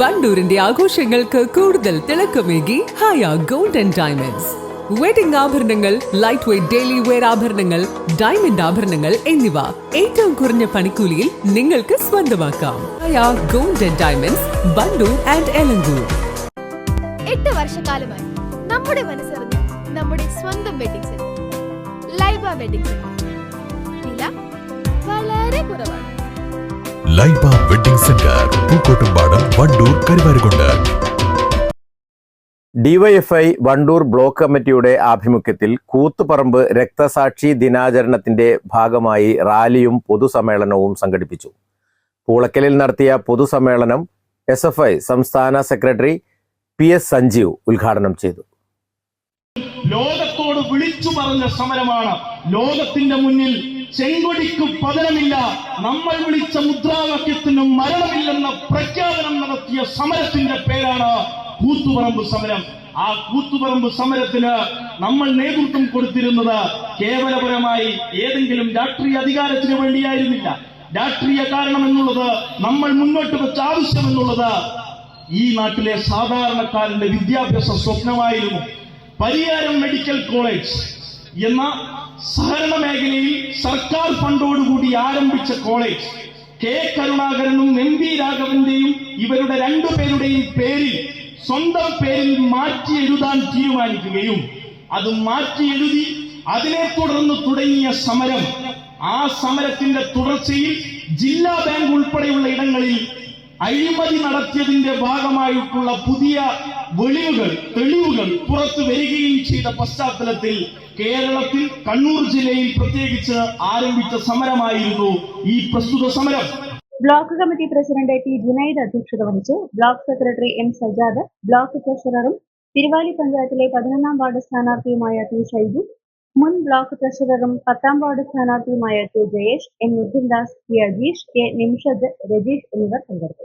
വണ്ടൂരിന്റെ ആഘോഷങ്ങൾക്ക് കൂടുതൽ തിളക്കമേകി Haya gold and diamonds. Wedding ആഭരണങ്ങൾ ലൈറ്റ് വെയ്റ്റ് ഡെയിലി വെയർ ആഭരണങ്ങൾ ഡയമണ്ട് ആഭരണങ്ങൾ എന്നിവ ഏറ്റവും കുറഞ്ഞ പണിക്കൂലിയിൽ നിങ്ങൾക്ക് സ്വന്തമാക്കാം. Haya gold and diamonds Bandur and Elankur. എട്ട് വർഷക്കാലമായി നമ്മുടെ മനസ്സറിഞ്ഞ് നമ്മുടെ സ്വന്തം wedding centre Laiba wedding centre വില വളരെ കുറവാണ്. Laiba wedding centre Pookkottumpadam Wandoor Karuvarakundu. DYFI Wandoor block കമ്മിറ്റിയുടെ ആഭിമുഖ്യത്തിൽ കൂത്തുപറമ്പ് രക്തസാക്ഷി ദിനാചരണത്തിന്റെ ഭാഗമായി റാലിയും പൊതുസമ്മേളനവും സംഘടിപ്പിച്ചു. പൂളക്കലിൽ നടത്തിയ പൊതുസമ്മേളനം എസ് എഫ് ഐ സംസ്ഥാന സെക്രട്ടറി പി എസ് സഞ്ജീവ് ഉദ്ഘാടനം ചെയ്തു. ലോകത്തോട് വിളിച്ചു പറഞ്ഞ സമരമാണ് ലോകത്തിന്റെ മുന്നിൽ ചെങ്കൊടിക്ക് പതനമില്ല. നമ്മൾ വിളിച്ച മുദ്രാവാക്യത്തിനും മരണമില്ലെന്ന പ്രഖ്യാപനം നടത്തിയ സമരത്തിന്റെ പേരാണ് കൂത്തുപറമ്പ് സമരം. ആ കൂത്തുപറമ്പ് സമരത്തിന് നമ്മൾ നേതൃത്വം കൊടുത്തിരുന്നത് കേവലപരമായി ഏതെങ്കിലും രാഷ്ട്രീയ അധികാരത്തിന് വേണ്ടിയായിരുന്നില്ല. രാഷ്ട്രീയ കാരണം എന്നുള്ളത് നമ്മൾ മുന്നോട്ട് വെച്ച ആവശ്യം എന്നുള്ളത് ഈ നാട്ടിലെ സാധാരണക്കാരന്റെ വിദ്യാഭ്യാസ സ്വപ്നമായിരുന്നു. പരിയാരം മെഡിക്കൽ കോളേജ് എന്ന സഹകരണ മേഖലയിൽ സർക്കാർ ഫണ്ടോടുകൂടി ആരംഭിച്ച കോളേജ് കെ കരുണാകരനും എം വി രാഘവന്റെയും ഇവരുടെ രണ്ടുപേരുടെയും പേരിൽ സ്വന്തം പേരിൽ മാറ്റി എഴുതാൻ തീരുമാനിക്കുകയും അത് മാറ്റി എഴുതി അതിനെ തുടർന്ന് തുടങ്ങിയ സമരം ആ സമരത്തിന്റെ തുടർച്ചയിൽ ജില്ലാ ബാങ്ക് ഉൾപ്പെടെയുള്ള ഇടങ്ങളിൽ അഴിമതി നടത്തിയതിന്റെ ഭാഗമായിട്ടുള്ള പുതിയ വെളിവുകൾ തെളിവുകൾ പുറത്തു വരികയും ചെയ്ത പശ്ചാത്തലത്തിൽ കേരളത്തിൽ കണ്ണൂർ ജില്ലയിൽ പ്രത്യേകിച്ച് ആരംഭിച്ച സമരമായിരുന്നു ഈ പ്രസ്തുത സമരം. Block committee president T. Junaid അധ്യക്ഷത വഹിച്ചു. Block secretary M. Sajad block ട്രഷററും Thiruvali പഞ്ചായത്തിലെ പതിനൊന്നാം വാർഡ് സ്ഥാനാർത്ഥിയുമായ ടി. ഷൈജു മുൻ ബ്ലോക്ക് ട്രഷററും പത്താം ward സ്ഥാനാർത്ഥിയുമായ K Jayesh N Nithindas K Ajeesh K. Nimshad Rajeesh എന്നിവർ പങ്കെടുത്തു.